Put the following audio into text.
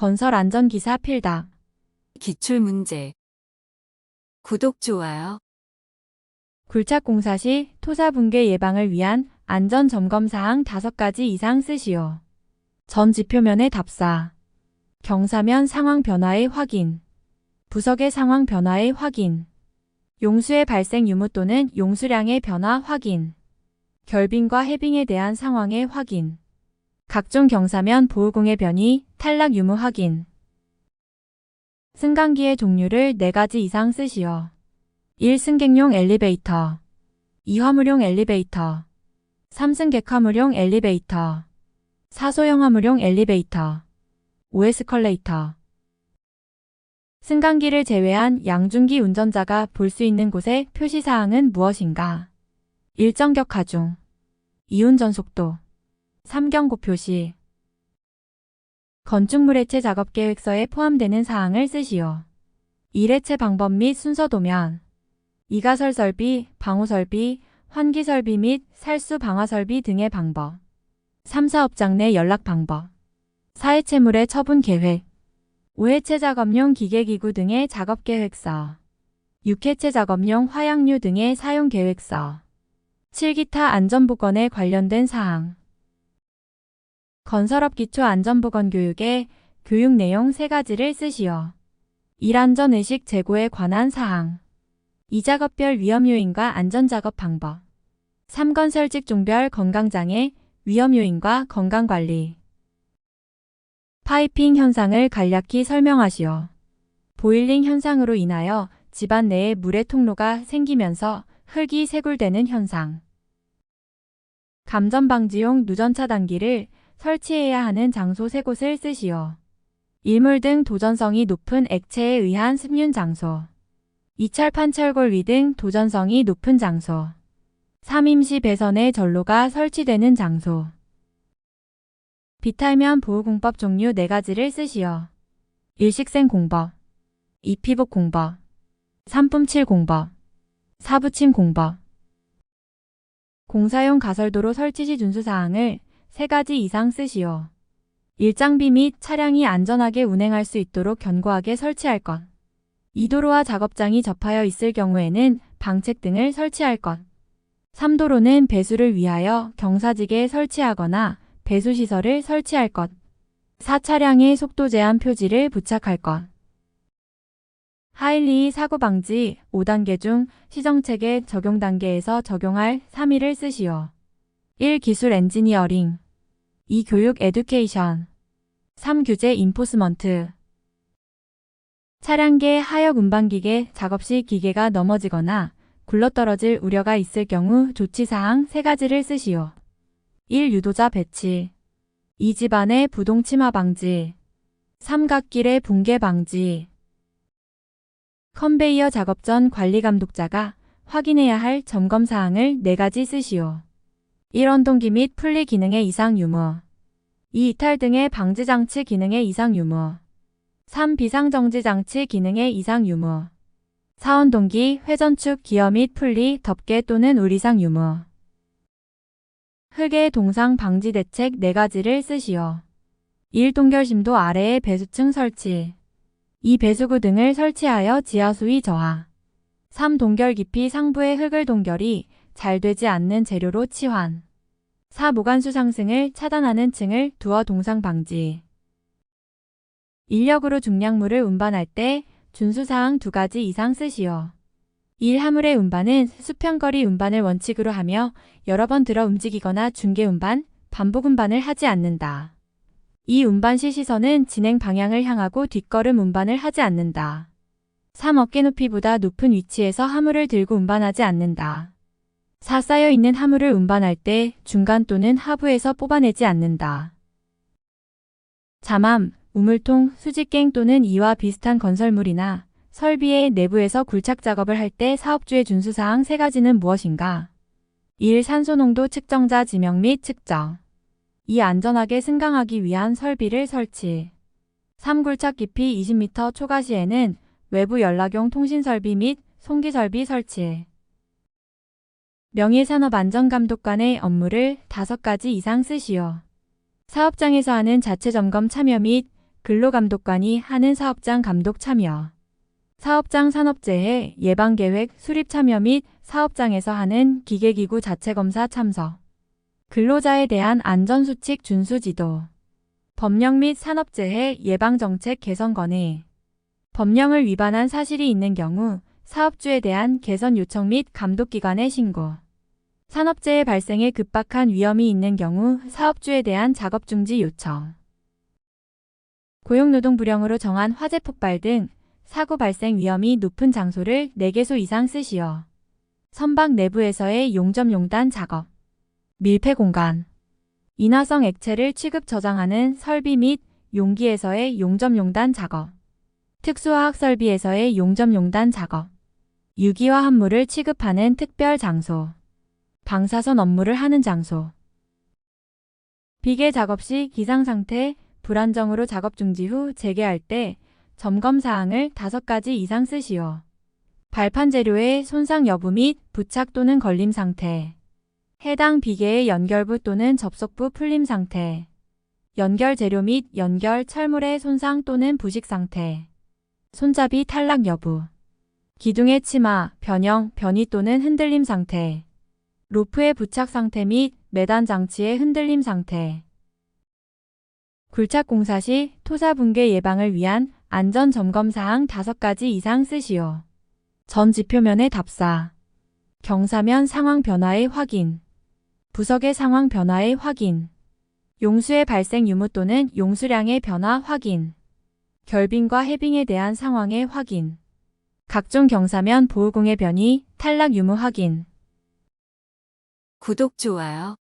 건설 안전 기사 필답. 기출 문제. 구독, 좋아요. 굴착 공사 시 토사 붕괴 예방을 위한 안전 점검 사항 5가지 이상 쓰시오. 전 지표면의 답사. 경사면 상황 변화의 확인. 부석의 상황 변화의 확인. 용수의 발생 유무 또는 용수량의 변화 확인. 결빙과 해빙에 대한 상황의 확인. 각종 경사면 보호공의 변이, 탈락 유무 확인. 승강기의 종류를 4가지 이상 쓰시오. 1. 승객용 엘리베이터 2. 화물용 엘리베이터 3. 승객 화물용 엘리베이터 4. 소형 화물용 엘리베이터 5. 에스컬레이터 승강기를 제외한 양중기 운전자가 볼 수 있는 곳의 표시사항은 무엇인가? 1정격 하중 2. 운전 속도 3. 경고 표시 건축물 해체 작업 계획서에 포함되는 사항을 쓰시오. 1. 해체 방법 및 순서 도면 이가설 설비, 방호 설비, 환기 설비 및 살수 방화 설비 등의 방법. 3. 사업장 내 연락 방법. 4. 해체물의 처분 계획. 5. 해체 작업용 기계기구 등의 작업 계획서. 6. 해체 작업용 화약류 등의 사용 계획서. 7. 기타 안전보건에 관련된 사항. 건설업 기초 안전보건 교육에 교육 내용 3가지를 쓰시오. 1. 안전 의식 제고에 관한 사항. 2. 작업별 위험 요인과 안전 작업 방법. 3. 건설 직 종별 건강장애, 위험 요인과 건강관리. 파이핑 현상을 간략히 설명하시오. 보일링 현상으로 인하여 집안 내에 물의 통로가 생기면서 흙이 세굴되는 현상. 감전 방지용 누전 차 단기를 설치해야 하는 장소 세 곳을 쓰시오. 일물 등 도전성이 높은 액체에 의한 습륜 장소. 이철 판 철골 위 등 도전성이 높은 장소. 3임시 배선의 전로가 설치되는 장소. 비탈면 보호공법 종류 4가지를 쓰시오. 일식생 공법, 이피복 공법, 산품칠 공법, 사부침 공법. 공사용 가설도로 설치 시 준수사항을 3가지 이상 쓰시오. 일장비 및 차량이 안전하게 운행할 수 있도록 견고하게 설치할 것. 이도로와 작업장이 접하여 있을 경우에는 방책 등을 설치할 것. 3도로는 배수를 위하여 경사지게 설치하거나 배수시설을 설치할 것. 4차량의 속도 제한 표지를 부착할 것. 하일리 사고 방지 5단계 중 시정체계 적용 단계에서 적용할 3위를 쓰시오. 1. 기술 엔지니어링 2. 교육 에듀케이션 3. 규제 인포스먼트 차량계 하역 운반기계 작업 시 기계가 넘어지거나 굴러떨어질 우려가 있을 경우 조치사항 3가지를 쓰시오. 1. 유도자 배치 2. 집안의 부동 침하 방지 3. 갓길의 붕괴 방지 컨베이어 작업 전 관리 감독자가 확인해야 할 점검 사항을 4가지 쓰시오. 1. 원동기 및 풀리 기능의 이상 유무 2. 이탈 등의 방지 장치 기능의 이상 유무 3. 비상정지 장치 기능의 이상 유무 4. 원동기, 회전축, 기어 및 풀리, 덮개 또는 우리상 유무 흙의 동상 방지 대책 4가지를 쓰시오. 1. 동결 심도 아래에 배수층 설치 2. 배수구 등을 설치하여 지하수위 저하 3. 동결 깊이 상부의 흙을 동결이 잘 되지 않는 재료로 치환 4. 모관수 상승을 차단하는 층을 두어 동상 방지 인력으로 중량물을 운반할 때 준수사항 두 가지 이상 쓰시오. 1. 화물의 운반은 수평거리 운반을 원칙으로 하며 여러 번 들어 움직이거나 중개 운반, 반복 운반을 하지 않는다. 2. 운반 시 시선은 진행 방향을 향하고 뒷걸음 운반을 하지 않는다. 3. 어깨 높이보다 높은 위치에서 화물을 들고 운반하지 않는다. 4. 쌓여 있는 화물을 운반할 때 중간 또는 하부에서 뽑아내지 않는다. 자맘, 우물통, 수직갱 또는 이와 비슷한 건설물이나 설비의 내부에서 굴착 작업을 할 때 사업주의 준수사항 3가지는 무엇인가? 1. 산소농도 측정자 지명 및 측정 2. 안전하게 승강하기 위한 설비를 설치 3. 굴착 깊이 20m 초과 시에는 외부 연락용 통신설비 및 송기설비 설치 명예산업안전감독관의 업무를 5가지 이상 쓰시오. 사업장에서 하는 자체 점검 참여 및 근로감독관이 하는 사업장 감독 참여. 사업장 산업재해 예방계획 수립 참여 및 사업장에서 하는 기계기구 자체 검사 참석. 근로자에 대한 안전수칙 준수 지도. 법령 및 산업재해 예방정책 개선 건의. 법령을 위반한 사실이 있는 경우 사업주에 대한 개선 요청 및 감독기관에 신고. 산업재해 발생에 급박한 위험이 있는 경우 사업주에 대한 작업 중지 요청. 고용노동 불영으로 정한 화재 폭발 등 사고 발생 위험이 높은 장소를 4개소 이상 쓰시오. 선박 내부에서의 용접용단 작업. 밀폐 공간. 인화성 액체를 취급 저장하는 설비 및 용기에서의 용접용단 작업. 특수화학 설비에서의 용접용단 작업. 유기화 합물을 취급하는 특별 장소. 방사선 업무를 하는 장소. 비계 작업 시 기상 상태, 불안정으로 작업 중지 후 재개할 때 점검 사항을 5가지 이상 쓰시오. 발판 재료의 손상 여부 및 부착 또는 걸림 상태. 해당 비계의 연결부 또는 접속부 풀림 상태. 연결 재료 및 연결 철물의 손상 또는 부식 상태. 손잡이 탈락 여부. 기둥의 치마, 변형, 변이 또는 흔들림 상태. 로프의 부착 상태 및 매단 장치의 흔들림 상태. 굴착 공사 시 토사 붕괴 예방을 위한 안전 점검 사항 5가지 이상 쓰시오. 전 지표면의 답사. 경사면 상황 변화의 확인. 부석의 상황 변화의 확인. 용수의 발생 유무 또는 용수량의 변화 확인. 결빙과 해빙에 대한 상황의 확인. 각종 경사면 보호공의 변이, 탈락 유무 확인. 구독, 좋아요.